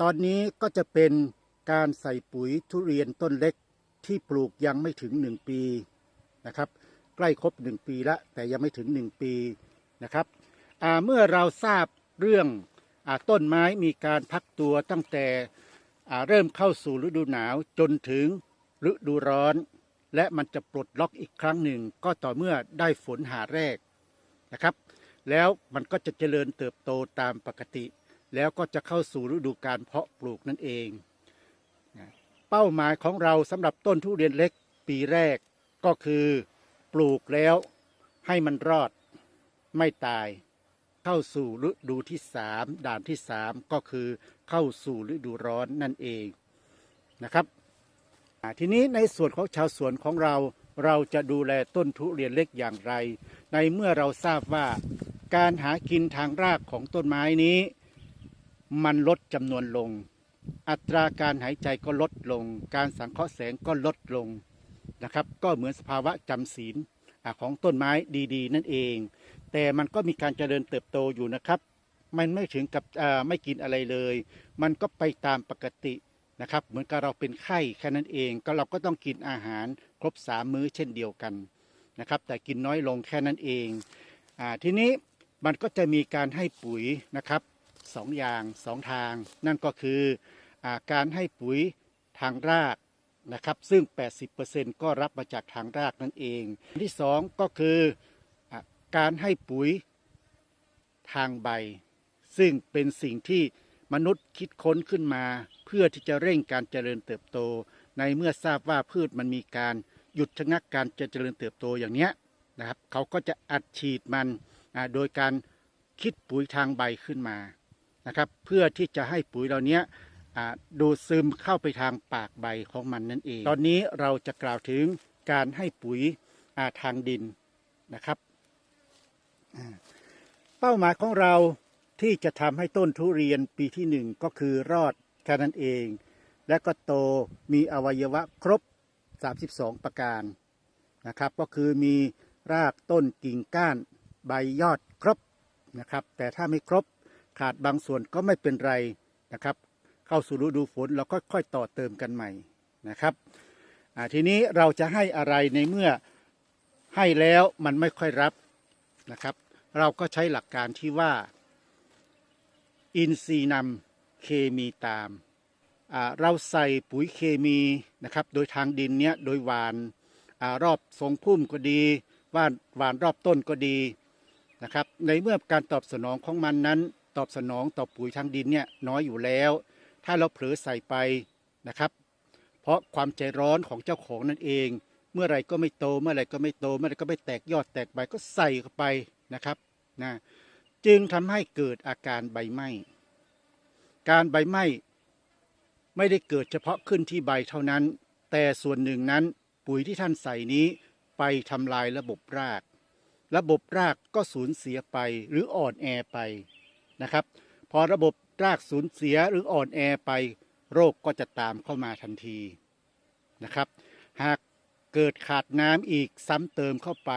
ตอนนี้ก็จะเป็นการใส่ปุ๋ยทุเรียนต้นเล็กที่ปลูกยังไม่ถึง 1 ปีนะครับ ใกล้ครบ 1 ปีแล้วแต่ยังไม่ถึง 1 ปีนะครับเมื่อเราทราบเรื่องอต้นไม้มีการพักตัวตั้งแต่เริ่มเข้าสู่ฤดูหนาวจนถึงฤดูร้อน และมันจะปลดล็อกอีกครั้งหนึ่ง ก็ต่อเมื่อได้ฝนหาแรกนะครับ แล้วมันก็จะเจริญเติบโตตามปกติ แล้วก็จะเข้าสู่ฤดูการเพาะปลูกนั่นเอง เป้าหมายของเราสำหรับต้นทุเรียนเล็กปีแรกก็คือปลูกแล้วให้มันรอดไม่ตาย เข้าสู่ฤดูที่สามด่านที่สามก็คือเข้าสู่ฤดูร้อนนั่นเองนะครับทีนี้ในส่วนของชาวสวนของเราเราจะดูแลต้นทุเรียนเล็กอย่างไร ในเมื่อเราทราบว่าการหากินทางรากของต้นไม้นี้ มันลดจำนวนลง อัตราการหายใจก็ลดลง การสังเคราะห์แสงก็ลดลงนะครับ ก็เหมือนสภาวะจำศีลของต้นไม้ดีๆ นั่นเอง แต่มันก็มีการเจริญเติบโตอยู่นะครับ มันไม่ถึงกับไม่กินอะไรเลย มันก็ไปตามปกตินะครับ เหมือนกับเราเป็นไข้แค่นั้นเอง ก็เราก็ต้องกินอาหารครบสามมื้อเช่นเดียวกันนะครับ แต่กินน้อยลงแค่นั้นเองอทีนี้มันก็จะมีการให้ปุ๋ยนะครับ สองอย่างสองทาง นั่นก็คืออการให้ปุ๋ยทางรากนะครับซึ่ง 80%ก็รับมาจากทางรากนั่นเอง ที่สองก็คืออการให้ปุ๋ยทางใบ ซึ่งเป็นสิ่งที่มนุษย์คิดค้นขึ้นมา เพื่อที่จะเร่งการเจริญเติบโต ในเมื่อทราบว่าพืชมันมีการหยุดชะงักการเจริญเติบโตอย่างเนี้ยนะครับเขาก็จะอัดฉีดมันโดยการคิดปุ๋ยทางใบขึ้นมา นะครับ เพื่อที่จะให้ปุ๋ยเหล่านี้ดูดซึมเข้าไปทางปากใบของมันนั่นเอง ตอนนี้เราจะกล่าวถึงการให้ปุ๋ยาทางดินนะครับ เป้าหมายของเราที่จะทำให้ต้นทุเรียนปีที่หนึ่งก็คือรอดแค่นั้นเอง และก็โตมีอวัยวะครบ 32 ประการนะครับ ก็คือมีรากต้นกิ่งก้านใบยอดครบนะครับ แต่ถ้าไม่ครบ ขาดบางส่วนก็ไม่เป็นไรนะครับ เข้าสู่ฤดูฝนเราก็ค่อยต่อเติมกันใหม่นะครับทีนี้เราจะให้อะไรในเมื่อให้แล้วมันไม่ค่อยรับนะครับ เราก็ใช้หลักการที่ว่า อินทรีย์นำเคมีตาม เราใส่ปุ๋ยเคมีนะครับ โดยทางดินเนี้ยโดยหวานอารอบทรงพุ่มก็ดีว่านหวานรอบต้นก็ดีนะครับ ในเมื่อการตอบสนองของมันนั้น ตอบสนองต่อปุ๋ยทางดินเนี่ยน้อยอยู่แล้ว ถ้าเราเผลอใส่ไปนะครับ เพราะความใจร้อนของเจ้าของนั่นเอง เมื่อไรก็ไม่โตเมื่อไรก็ไม่โตเมื่อไรก็ไม่แตกยอดแตกใบก็ใส่เข้าไปนะครับนะจึงทำให้เกิดอาการใบไหม้การใบไหม้ไม่ได้เกิดเฉพาะขึ้นที่ใบเท่านั้น แต่ส่วนหนึ่งนั้นปุ๋ยที่ท่านใส่นี้ไปทำลายระบบราก ระบบรากก็สูญเสียไปหรืออ่อนแอไป นะครับ พอระบบรากสูญเสียหรืออ่อนแอไปโรคก็จะตามเข้ามาทันทีนะครับ หากเกิดขาดน้ำอีกซ้ำเติมเข้าไป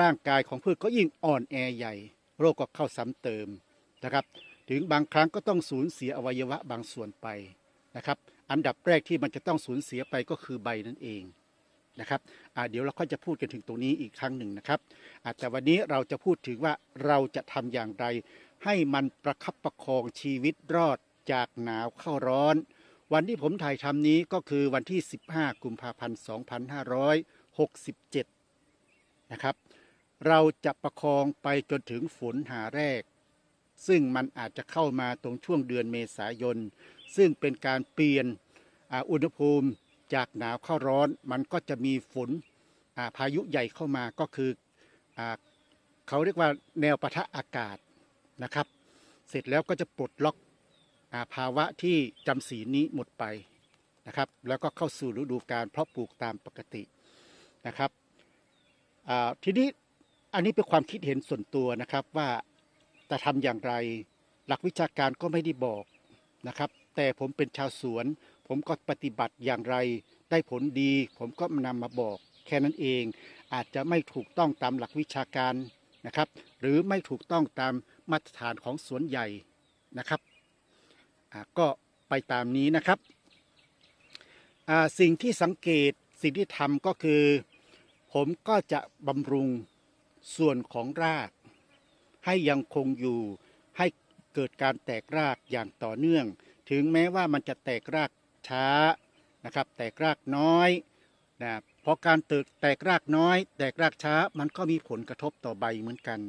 ร่างกายของพืชก็ยิ่งอ่อนแอใหญ่ โรคก็เข้าซ้ำเติมนะครับ ถึงบางครั้งก็ต้องสูญเสียอวัยวะบางส่วนไปนะครับ อันดับแรกที่มันจะต้องสูญเสียไปก็คือใบนั่นเองนะครับเดี๋ยวเราก็จะพูดกันถึงตรงนี้อีกครั้งหนึ่งนะครับแต่วันนี้เราจะพูดถึงว่าเราจะทำอย่างไร ให้มันประคับประคองชีวิตรอดจากหนาวเข้าร้อน วันที่ผมถ่ายทำนี้ก็คือวันที่ 15 กุมภาพันธ์ 2567 นะครับ เราจะประคองไปจนถึงฝนหาแรก ซึ่งมันอาจจะเข้ามาตรงช่วงเดือนเมษายน ซึ่งเป็นการเปลี่ยนอ,อุณหภูมิจากหนาวเข้าร้อน มันก็จะมีฝนาพายุใหญ่เข้ามาก็คืออเขาเรียกว่าแนวปะทะอากาศ นะครับ เสร็จแล้วก็จะปลดล็อกอาภาวะที่จำศีลนี้หมดไปนะครับ แล้วก็เข้าสู่ฤดูการเพาะปลูกตามปกตินะครับทีนี้อันนี้เป็นความคิดเห็นส่วนตัวนะครับว่าจะทำอย่างไรหลักวิชาการก็ไม่ได้บอกนะครับ แต่ผมเป็นชาวสวน ผมก็ปฏิบัติอย่างไรได้ผลดี ผมก็นำมาบอกแค่นั้นเอง อาจจะไม่ถูกต้องตามหลักวิชาการ นะครับ หรือไม่ถูกต้องตามมาตรฐานของสวนใหญ่นะครับก็ไปตามนี้นะครับ สิ่งที่สังเกตสิ่งที่ทำก็คือ ผมก็จะบำรุงส่วนของราก ให้ยังคงอยู่ให้เกิดการแตกรากอย่างต่อเนื่อง ถึงแม้ว่ามันจะแตกรากช้านะครับ แตกรากน้อยนะ พราะการติบแตกรากน้อย แตกรากช้ามันก็มีผลกระทบต่อใบเหมือนกัน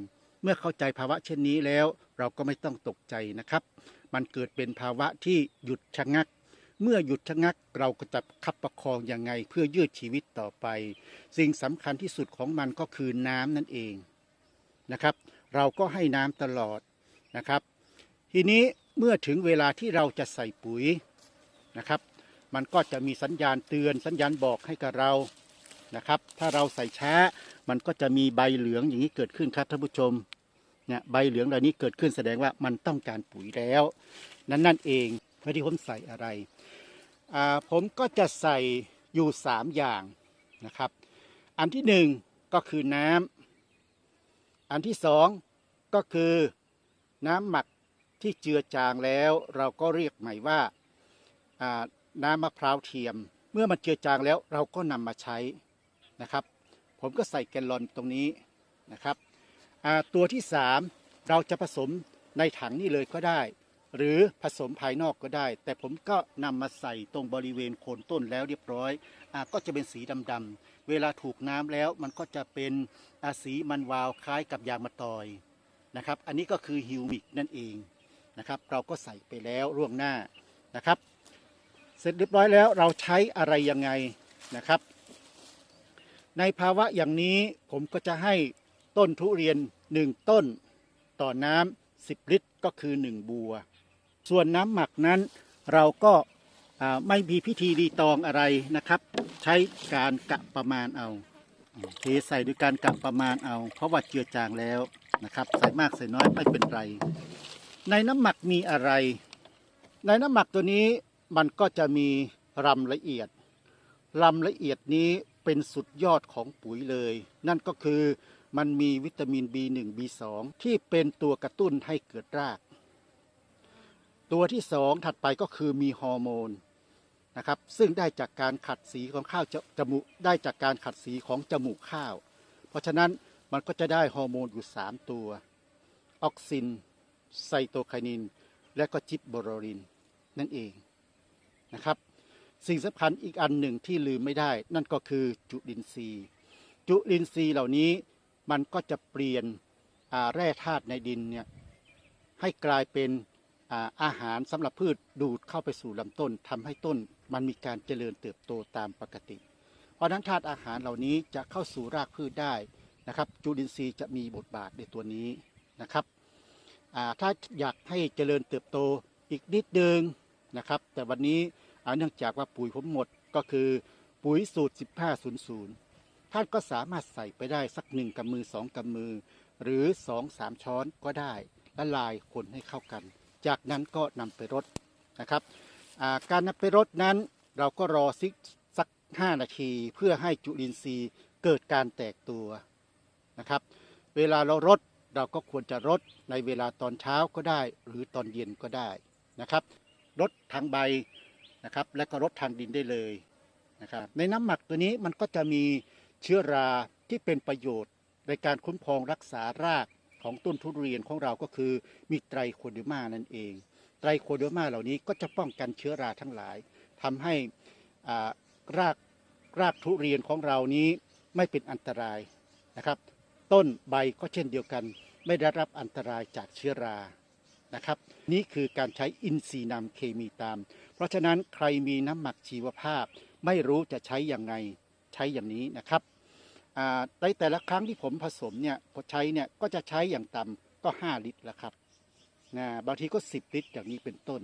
เมื่อเข้าใจภาวะเช่นนี้แล้ว เราก็ไม่ต้องตกใจนะครับ มันเกิดเป็นภาวะที่หยุดชะงัก เมื่อหยุดชะงักเราก็จะคับประคองยังไงเพื่อยืดชีวิตต่อไป สิ่งสำคัญที่สุดของมันก็คือน้ำนั่นเองนะครับ เราก็ให้น้ำตลอดนะครับ ทีนี้เมื่อถึงเวลาที่เราจะใส่ปุ๋ยนะครับ มันก็จะมีสัญญาณเตือนสัญญาณบอกให้กับเรา นะครับ ถ้าเราใส่ช้ามันก็จะมีใบเหลืองอย่างนี้เกิดขึ้นครับท่านผู้ชมเนี่ยใบเหลืองเหล่านี้เกิดขึ้นแสดงว่ามันต้องการปุ๋ยแล้ว นั่นนั่นเองเพื่อที่ผมใส่อะไรอ่าผมก็จะใส่อยู่สามอย่างนะครับ อันที่หนึ่งก็คือน้ำอันที่สองก็คือน้ำหมักที่เจือจางแล้ว เราก็เรียกใหม่ว่าน้ำมะพร้าวเทียม เมื่อมันเจือจางแล้วเราก็นำมาใช้ นะครับ ผมก็ใส่แกลลอนตรงนี้นะครับตัวที่สามเราจะผสมในถังนี่เลยก็ได้ หรือผสมภายนอกก็ได้ แต่ผมก็นำมาใส่ตรงบริเวณโคนต้นแล้วเรียบร้อยอก็จะเป็นสีดำๆเวลาถูกน้ำแล้วมันก็จะเป็นสีมันวาวคล้ายกับยางมะตอยนะครับ อันนี้ก็คือฮิวมิกนั่นเองนะครับ เราก็ใส่ไปแล้วล่วงหน้านะครับ เสร็จเรียบร้อยแล้วเราใช้อะไรยังไงนะครับ ในภาวะอย่างนี้ผมก็จะให้ต้นทุเรียน 1 ต้น ต่อน้ำ10 ลิตรก็คือ 1 บัว ส่วนน้ำหมักนั้นเราก็ไม่มีพิธีรีตองอะไรนะครับ ใช้การกะประมาณเอาเทใส่ด้วยการกะประมาณเอา เพราะว่าเจือจางแล้วนะครับ ใส่มากใส่น้อยไม่เป็นไร ในน้ำหมักมีอะไร ในน้ำหมักตัวนี้มันก็จะมีรำละเอียดรำละเอียดนี้ เป็นสุดยอดของปุ๋ยเลย นั่นก็คือมันมีวิตามิน B1 B2 ที่เป็นตัวกระตุ้นให้เกิดราก ตัวที่สองถัดไปก็คือมีฮอร์โมนนะครับซึ่งได้จากการขัดสีของข้าวจจมูกได้จากการขัดสีของจมูกข้าว เพราะฉะนั้นมันก็จะได้ฮอร์โมนอยู่ 3 ตัว ออกซิน ไซโตไคนิน และก็จิบโบโรลิน นั่นเองนะครับ สิ่งสำคัญอีกอันหนึ่งที่ลืมไม่ได้ นั่นก็คือจุลินทรีย์ จุลินทรีย์เหล่านี้มันก็จะเปลี่ยนแร่ธาตุในดินเนี่ยให้กลายเป็นอาอาหารสำหรับพืชดูดเข้าไปสู่ลำต้นทำให้ต้นมันมีการเจริญเติบโตตามปกติ เพราะนั้นธาตุอาหารเหล่านี้จะเข้าสู่รากพืชได้นะครับ จุลินทรีย์จะมีบทบาทในตัวนี้นะครับถ้าอยากให้เจริญเติบโตอีกนิดนึงนะครับ แต่วันนี้ เนื่องจากว่าปุ๋ยผมหมดก็คือปุ๋ยสูตร 1500 ท่านก็สามารถใส่ไปได้สักหนึ่งกำมือสองกำมือ หรือสองสามช้อนก็ได้ละลายคนให้เข้ากัน จากนั้นก็นำไปรดนะครับาการนำไปรดนั้นเราก็รอซิกสัก 5 นาที เพื่อให้จุลินทรีย์เกิดการแตกตัวนะครับ เวลาเรารดเราก็ควรจะรดในเวลาตอนเช้าก็ได้ หรือตอนเย็นก็ได้นะครับรดทางใบ นะครับ และก็รดทางดินได้เลยนะครับ ในน้ำหมักตัวนี้มันก็จะมีเชื้อราที่เป็นประโยชน์ในการคุ้มครองรักษารากของต้นทุเรียนของเราก็คือมีไตรโคเดอร์มานั่นเอง ไตรโคเดอร์มาเหล่านี้ก็จะป้องกันเชื้อราทั้งหลายทำให้รากรากทุเรียนของเรานี้ไม่เป็นอันตรายนะครับ ต้นใบก็เช่นเดียวกัน ไม่ได้รับอันตรายจากเชื้อรานะครับ นี่คือการใช้อินทรีย์นำเคมีตาม ราะฉะนั้นใครมีน้ำหมักชีวภาพ ไม่รู้จะใช้อย่างไงใช้อย่างนี้นะครับในแต่ละครั้งที่ผมผสมเนี่ยใช้เนี่ยก็จะใช้อย่างต่ำก็ 5 ลิตรแล้วครับนะบางทีก็ 10 ลิตรอย่างนี้เป็นต้น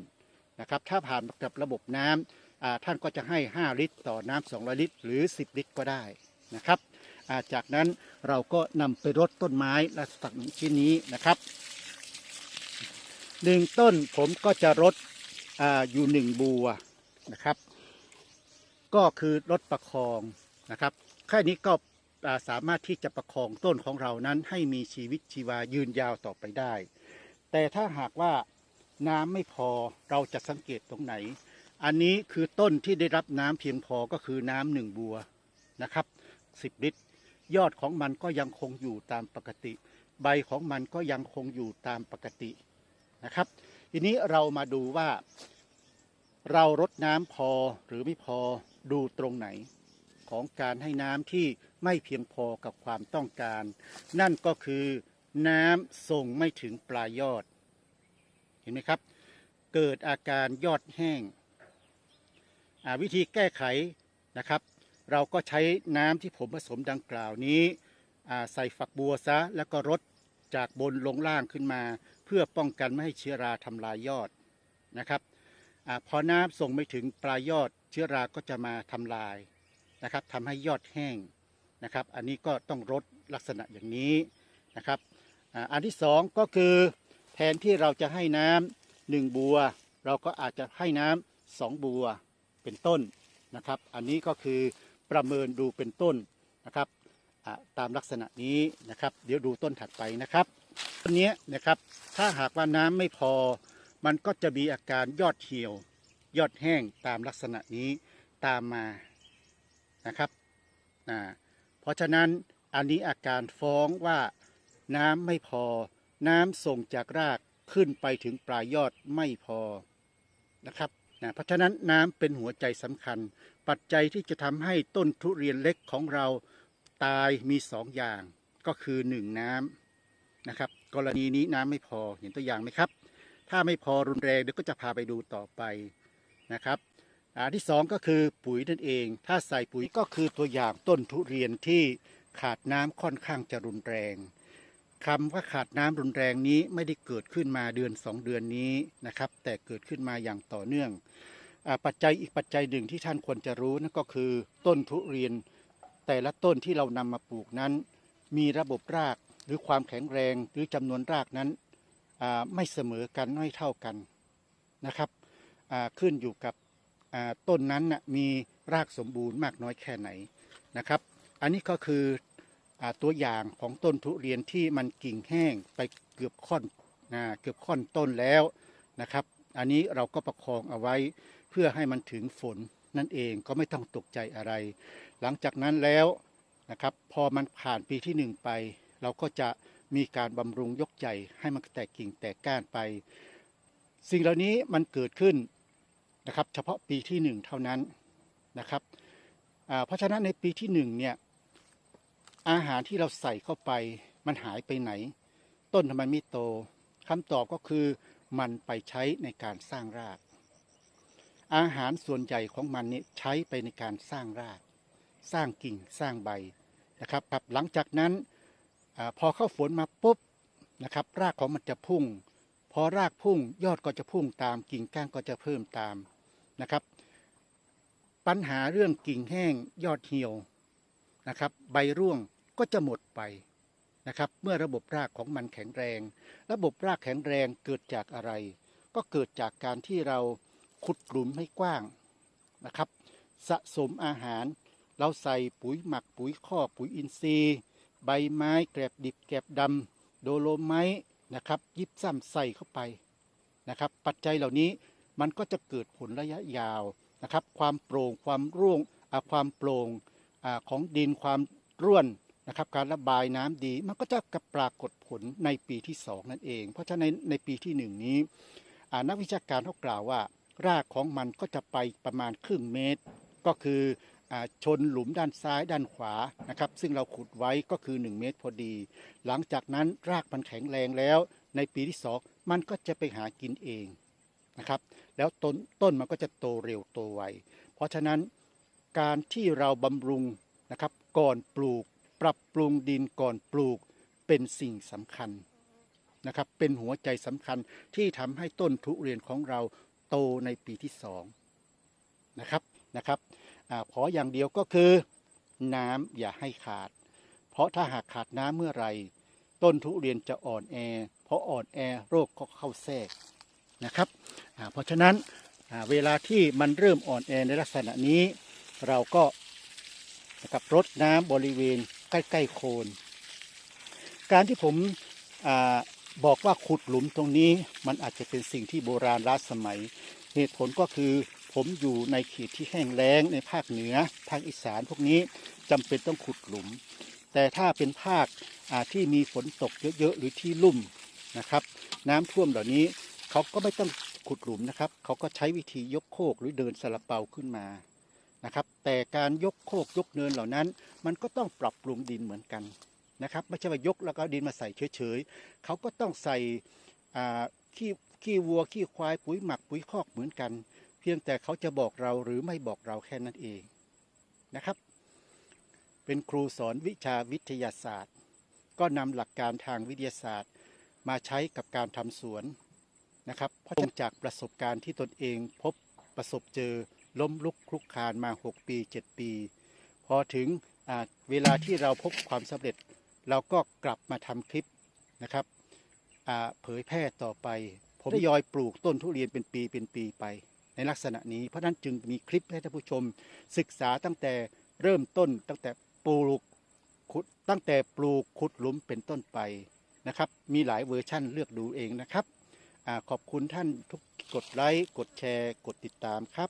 นะครับ ถ้าผ่านกับระบบน้ำท่านก็จะให้ 5 ลิตร ต่อน้ำ200 ลิตร หรือ 10 ลิตรก็ได้นะครับาจากนั้นเราก็นำไปรดต้นไม้ลักษณะชิ้นนี้นะครับหนึ่งต้นผมก็จะรด อยู่หนึ่งบัวนะครับ ก็คือรถประคองนะครับแค่นี้ก็สามารถที่จะประคองต้นของเรานั้นให้มีชีวิตชีวายืนยาวต่อไปได้ แต่ถ้าหากว่าน้ำไม่พอเราจะสังเกตตรงไหน อันนี้คือต้นที่ได้รับน้ำเพียงพอก็คือน้ำหนึ่งบัวนะครับสิบลิตร ยอดของมันก็ยังคงอยู่ตามปกติ ใบของมันก็ยังคงอยู่ตามปกตินะครับ ทีนี้เรามาดูว่า เรารดน้ำพอหรือไม่พอดูตรงไหน ของการให้น้ำที่ไม่เพียงพอกับความต้องการ นั่นก็คือน้ำส่งไม่ถึงปลายยอด เห็นไหมครับ เกิดอาการยอดแห้ง วิธีแก้ไขนะครับ เราก็ใช้น้ำที่ผมผสมดังกล่าวนี้ใส่ฝักบัวซะแล้วก็รด จากบนลงล่างขึ้นมา เพื่อป้องกันไม่ให้เชื้อราทำลายยอดนะครับอพอน้ำส่งไม่ถึงปลายยอด เชื้อราก็จะมาทำลายนะครับทำให้ยอดแห้งนะครับ อันนี้ก็ต้องรดลักษณะอย่างนี้นะครับอันที่สองก็คือแทนที่เราจะให้น้ำหนึ่งบัว เราก็อาจจะให้น้ำสองบัวเป็นต้นนะครับ อันนี้ก็คือประเมินดูเป็นต้นนะครับ ตามลักษณะนี้นะครับ เดี๋ยวดูต้นถัดไปนะครับต้นนี้นะครับถ้าหากว่าน้ำไม่พอ มันก็จะมีอาการยอดเหี่ยว ยอดแห้งตามลักษณะนี้ตามมานะครับอ่าเพราะฉะนั้นอันนี้อาการฟ้องว่าน้ำไม่พอ น้ำส่งจากรากขึ้นไปถึงปลายยอดไม่พอนะครับนะเพราะฉะนั้นน้ำเป็นหัวใจสำคัญ ปัจจัยที่จะทำให้ต้นทุเรียนเล็กของเรา ตายมีสองอย่างก็คือหนึ่งน้ำนะครับ กรณีนี้น้ำไม่พอเห็นตัวอย่างไหมครับ ถ้าไม่พอรุนแรงเดี๋ยวก็จะพาไปดูต่อไปนะครับอันที่สองก็คือปุ๋ยนั่นเอง ถ้าใส่ปุ๋ยก็คือตัวอย่างต้นทุเรียนที่ขาดน้ำค่อนข้างจะรุนแรงคำว่าขาดน้ำรุนแรงนี้ไม่ได้เกิดขึ้นมาเดือนสองเดือนนี้นะครับ แต่เกิดขึ้นมาอย่างต่อเนื่องอาปัจจัยอีกปัจจัยหนึ่งที่ท่านควรจะรู้นั่นก็คือ ต้นทุเรียน แต่ละต้นที่เรานำมาปลูกนั้น มีระบบรากหรือความแข็งแรงหรือจำนวนรากนั้นไม่เสมอกันไม่เท่ากันนะครับขึ้นอยู่กับต้นนั้นมีรากสมบูรณ์มากน้อยแค่ไหนนะครับ อันนี้ก็คืออตัวอย่างของต้นทุเรียนที่มันกิ่งแห้งไปเกือบค่อนเกือบค่อนต้นแล้วนะครับ อันนี้เราก็ประคองเอาไว้เพื่อให้มันถึงฝน นั่นเองก็ไม่ต้องตกใจอะไร หลังจากนั้นแล้วนะครับ พอมันผ่านปีที่หนึ่งไป เราก็จะมีการบำรุงยกใหญ่ให้มันแตกกิ่งแตกก้านไป สิ่งเหล่านี้มันเกิดขึ้นนะครับ เฉพาะปีที่หนึ่งเท่านั้นนะครับเพราะฉะนั้นในปีที่หนึ่งเนี่ยอาหารที่เราใส่เข้าไปมันหายไปไหน ต้นทำไมไม่โตคำตอบก็คือมันไปใช้ในการสร้างราก อาหารส่วนใหญ่ของมันนี่ใช้ไปในการสร้างราก สร้างกิ่งสร้างใบนะครับครับหลังจากนั้นอพอเข้าฝนมาปุ๊บนะครับ รากของมันจะพุ่ง พอรากพุ่งยอดก็จะพุ่งตามกิ่งก้านก็จะเพิ่มตามนะครับ ปัญหาเรื่องกิ่งแห้งยอดเหี่ยวนะครับ ใบร่วงก็จะหมดไปนะครับเมื่อระบบรากของมันแข็งแรง ระบบรากแข็งแรงเกิดจากอะไร ก็เกิดจากการที่เรา ขุดหลุมให้กว้างนะครับ สะสมอาหาร เราใส่ปุ๋ยหมักปุ๋ยคอกปุ๋ยอินทรีย์ ใบไม้แกลบดิบแกลบดำโดโลไม้นะครับยิบซ้ำใส่เข้าไปนะครับ ปัจจัยเหล่านี้มันก็จะเกิดผลระยะยาวนะครับ ความโปร่งความร่วงความโปร่งอของดินความร่วนนะครับ การระบายน้ำดีมันก็จะกระปรากฏผลในปีที่สองนั่นเอง เพราะฉะนั้นในปีที่หนึ่งนี้นักวิชาการเขากล่าวว่า รากของมันก็จะไปประมาณครึ่งเมตร ก็คืออชนหลุมด้านซ้ายด้านขวานะครับ ซึ่งเราขุดไว้ก็คือ 1 เมตรพอดี หลังจากนั้นรากมันแข็งแรงแล้ว ในปีที่สองมันก็จะไปหากินเองนะครับ แล้วต้นต้นมันก็จะโตเร็วโตไว เพราะฉะนั้นการที่เราบำรุงนะครับก่อนปลูก ปรับปรุงดินก่อนปลูกเป็นสิ่งสำคัญนะครับเป็นหัวใจสำคัญที่ทำให้ต้นทุเรียนของเรา โตในปีที่สองนะครับนะครับอขออย่างเดียวก็คือน้ำอย่าให้ขาด เพราะถ้าหากขาดน้ำเมื่อไรต้นทุเรียนจะอ่อนแอ เพราะอ่อนแอโรคก็เข้าแทรกนะครับเพราะฉะนั้นเวลาที่มันเริ่มอ่อนแอในลักษณะนี้ เราก็นะครับรดน้ำบริเวณใกล้ ๆ โคน การที่ผม บอกว่าขุดหลุมตรงนี้มันอาจจะเป็นสิ่งที่โบราณล้าสมัย เหตุผลก็คือผมอยู่ในเขตที่แห้งแล้งในภาคเหนือภาคอีสานพวกนี้จำเป็นต้องขุดหลุม แต่ถ้าเป็นภาคอาที่มีฝนตกเยอะๆหรือที่ลุ่มนะครับ น้ำท่วมเหล่านี้เขาก็ไม่ต้องขุดหลุมนะครับ เขาก็ใช้วิธียกโคกหรือเดินสลับเปาขึ้นมานะครับ แต่การยกโคกยกเนินเหล่านั้น มันก็ต้องปรับปรุงดินเหมือนกัน นะครับไม่ใช่ว่ายกแล้วก็ดินมาใส่เฉยๆเขาก็ต้องใส่ขี้ขี้วัวขี้ควายปุ๋ยหมักปุ๋ยคอกเหมือนกัน เพียงแต่เขาจะบอกเราหรือไม่บอกเราแค่นั้นเองนะครับ เป็นครูสอนวิชาวิทยาศาสตร์ ก็นำหลักการทางวิทยาศาสตร์ มาใช้กับการทำสวนนะครับเพราะจากประสบการณ์ที่ตนเองพบประสบเจอล้มลุกคลุกคลานมา 6 ปี 7 ปี พอถึงเวลาที่เราพบความสำเร็จ เราก็กลับมาทำคลิปนะครับอ่าเผยแพร่ต่อไป ผมทยอยปลูกต้นทุเรียนเป็นปีเป็นปีไป ในลักษณะนี้เพราะฉะนั้นจึงมีคลิปให้ท่านผู้ชม ศึกษาตั้งแต่เริ่มต้นตั้งแต่ปลูกขุดตั้งแต่ปลูกขุดหลุมเป็นต้นไปนะครับ มีหลายเวอร์ชั่นเลือกดูเองนะครับอาขอบคุณท่านทุกกดไลค์กดแชร์ กดติดตามครับ